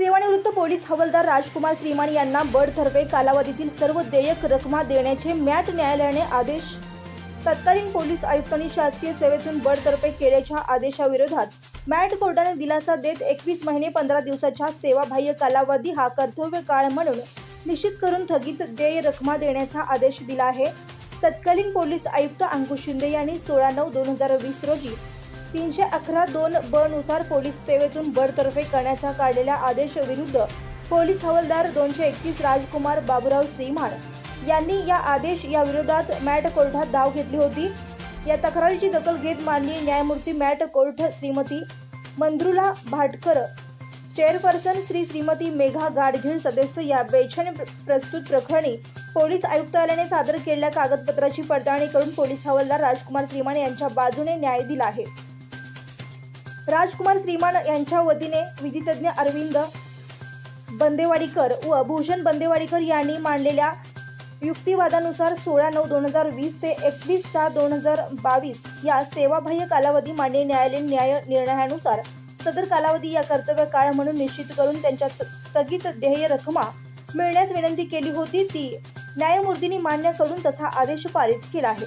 सेवानिवृत्त पोलीस हवालदार राजकुमार श्रीमान यांना बडतर्फे कालावधीतील सर्व देयक रकमा देण्याचे मॅट न्यायालयाने आदेश तत्कालीन पोलीस आयुक्तांनी शासकीय सेवेतून बडतर्फे केल्याच्या आदेशाविरोधात मॅट कोर्टाने दिलासा देत एकवीस महिने पंधरा दिवसाच्या सेवाबाह्य कालावधी हा कर्तव्य काळ म्हणून निश्चित करून थकीत देय रकमा देण्याचा आदेश दिला आहे. तत्कालीन पोलीस आयुक्त अंकुश शिंदे यांनी सोळा नऊ दोन हजार वीस रोजी तीनशे अकरा दोन ब नुसार पोलीस सेवेतून बडतर्फे करण्याचा काढलेल्या आदेश विरुद्ध पोलीस हवालदार दोनशे एकतीस राजकुमार बाबुराव श्रीमान यांनी या आदेश या विरोधात मॅट कोर्टात धाव घेतली होती. या तक्रारीची दखल घेत माननीय न्यायमूर्ती MAT court Shrimati Mandrula Bhatkar chairperson Shri Shrimati Megha Gadgil सदस्य या बेछन प्रस्तुत प्रकरणी पोलीस आयुक्तालयाने सादर केलेल्या कागदपत्राची पडताळणी करून पोलीस हवालदार राजकुमार श्रीमान यांच्या बाजूने न्याय दिला आहे. राजकुमार श्रीमान यांच्या वतीने विधितज्ञ अरविंद बंदेवाडीकर व भूषण बंदेवाडीकर यांनी मांडलेल्या युक्तिवादानुसार सोळा नऊ दोन हजार वीस ते एकवीस सहा दोन हजार बावीस या सेवाबाह्य कालावधी मान्य न्यायालयीन न्याय निर्णयानुसार सदर कालावधी या कर्तव्य काळ म्हणून निश्चित करून त्यांच्या स्थगित ध्येय रकमा मिळण्यास विनंती केली होती. ती न्यायमूर्तींनी मान्य करून तसा आदेश पारित केला आहे.